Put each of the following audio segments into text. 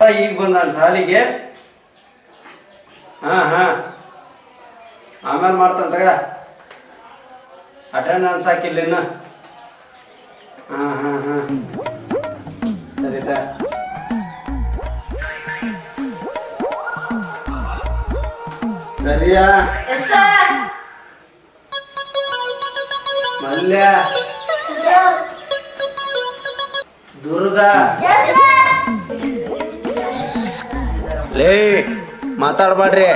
ಈಗ ಬಂದ ಸಾಲಿಗೆ ಹಾ ಹಾ. ಆಮೇಲೆ ಮಾಡ್ತಂತ ಅಟೆಂಡೆನ್ಸ್ ಹಾಕಿಲ್ಲ ಇನ್ನು. ಹಾ ಹಾ ಹಾ. ಸರಿ ತ ಸರಿಯಾ ಮಲ್ಯ. ದುರ್ಗಾ. ಲೇ ಮಾತಾಡ್ಬೇಡ್ರಿ.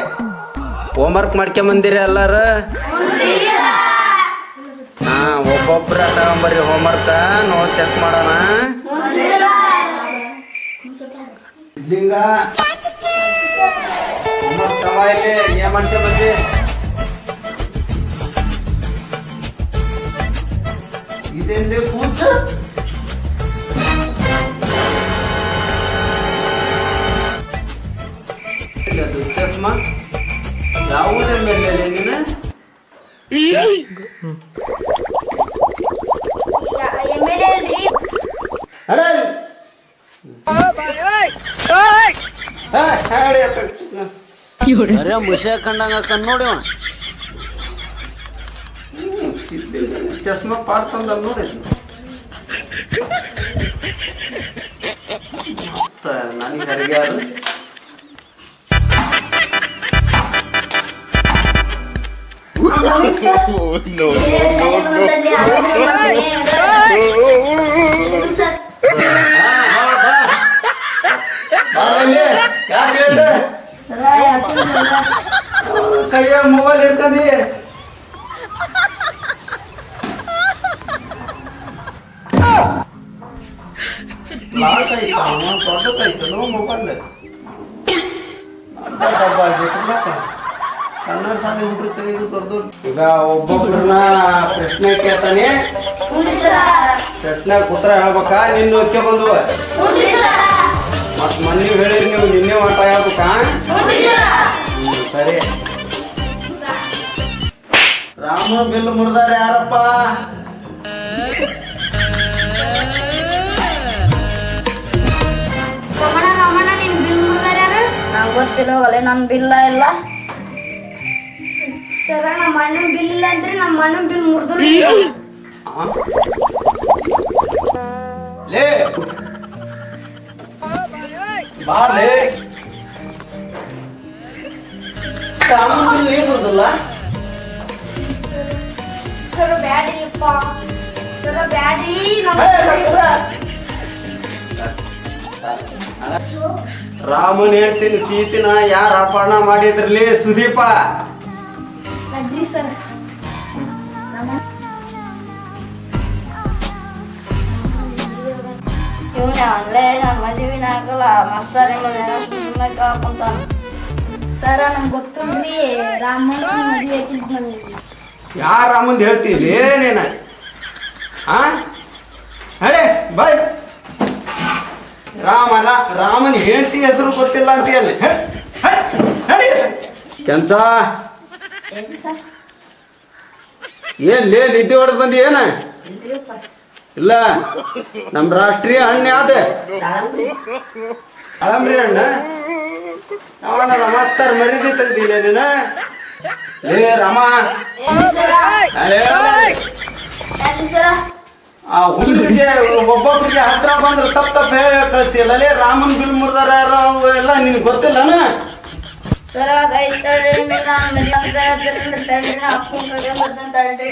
ಹೋಮ್ವರ್ಕ್ ಮಾಡ್ಕೊಂಬಂದಿರಿ ಎಲ್ಲಾರ? ಹಾ ಒಬ್ಬೊಬ್ರ ತಗೊಂಬರ್ರಿ ಹೋಮ್ವರ್ಕ್ ನೋಡಿ ಚೆಕ್ ಮಾಡೋಣ. ಇಲ್ಲಿ ಏನ್ ಕೂಚ ಅದು ಚಸ್ಮಾ ಯಾವುದೇ ಮೇಲೆ ನೀನು ಅಡ. ಬರೇ ಮುಷೆ ಕಂಡಂಗ ಕಣ್ ನೋಡಿ ಅವ. ಚಸ್ಮಾ ಪಾಡ್ ತಂದ ನೋಡಿ. ನನಗೆ ಹರಿಗೆ ಯಾರು ಕೈಯ ಮೊಬೈಲ್ ಹಿಡ್ಕಂದಿ ಲಾಸ್ ಆಯ್ತಾ ದೊಡ್ಡದಾಯ್ತು ಮೊಬೈಲ್ ಕನ್ನಡ ಸಾಲಿ ಹುಡುಗರು ತೆಗೆದು ದೊಡ್ಡ ಈಗ ಒಬ್ಬೊಬ್ರನ್ನ ಪ್ರಶ್ನೆ ಕೇಳ್ತಾನೆ. ಪ್ರಶ್ನೆ ಉತ್ತರ ಹೇಳ್ಬೇಕಾ? ನಿನ್ನ ಒಕ್ಕೆ ಬಂದು. ಮತ್ ಮೊನ್ನೆ ಹೇಳಿರಿ ನೀವು ನಿನ್ನೆ ಆಟ ಹೇಳ್ಬೇಕಾ? ಸರಿ. ರಾಮ ಬಿಲ್ ಮುರಿದಾರ ಯಾರಪ್ಪ ನಂಗೆ ಗೊತ್ತಿಲ್ಲ ಒಲೆ ನನ್ನ ಬಿಲ್ಲ ಇಲ್ಲ ಸರ ನಮ್ಮ ಅಣ್ಣನ ಬಿಲ್ ಇಲ್ಲ ಅಂದ್ರೆ ನಮ್ಮ ಅಣ್ಣನ ಬಿಲ್ ಮುರಿದು ಆ? ಲೇ! ಬಾ ಲೇ! ಕಾಮನ್ ಬಿಲ್ ಏನ್ ಮುರ್ದಲ್ಲ ಸರ ಬ್ಯಾಡ್ರಿಪ್ಪ ಸರ ಬ್ಯಾಡ್ರಿ. ನಮ್ಮ ರಾಮನ್ ಹೇಳ್ತೀನಿ ಸೀತಿನ ಯಾರ ಅಪಹರಣ ಮಾಡಿದ್ರಲ್ಲಿ ಸುದೀಪ. ನಡ್ರಿ ಸರ್. ಇವನೇ ಅಲ್ಲೇ ನನ್ನ ಮದುವೆನ ಮಾಸ್ಟರ್ ಸುಮ್ಮನೆ ಕೇಳ್ಕೊಂತಾನ. ನಂಗೆ ಗೊತ್ತಿಲ್ರಿ ನೀ ಮದುವೆ ಆಗಿದ್ದು ನನಗೆ ಯಾರ ರಾಮಂದ್ ಹೇಳ್ತೀವಿ ಏನೇನ? ಆ? ಅಡೆ ಬಾಯ್ ರಾಮ ರಾಮನ್ ಹೇಳ್ತಿ ಹೆಸರು ಗೊತ್ತಿಲ್ಲ ಅಂತ ಹೇಳಿ ಕೆಂಚ. ಏನು ಲೇ ನಿದ್ದೆ ಹೊಡೆದ್ ಬಂದಿ ಏನ? ಇಲ್ಲ ನಮ್ ರಾಷ್ಟ್ರೀಯ ಹಣ್ಣು ಯಾವ್ದು? ಅಳಂಬ್ರಿ ಹಣ್ಣ ಅವನ ರಮಾಸ್ತಾರ ಮರಿದಿ ತೆಗ್ದಿಲ್ಲ ನೀನ? ಲೇ ರಾಮ. ಆ ಹುಡುಗರಿಗೆ ಒಬ್ಬೊಬ್ಬರಿಗೆ ಹತ್ರ ಬಂದ್ರೆ ತಪ್ಪ ತಪ್ಪ ಹೇಳಿ ಕಳ್ತಿಯಲ್ಲ ಲೇ ರಾಮನ್ ಬಿಲ್ ಮುರ್ದಾರ ಎಲ್ಲ ನಿನ್ಗೆ ಗೊತ್ತಿಲ್ಲನ ಸರ ಕೈ ತಡ್ರಿ ನಾನು ಮದುವೆ ಅಂತ ಹೇಳ್ತೀನಿ ತಡ್ರಿ ಹಾಕೊಂಡು ತಡ್ರಿ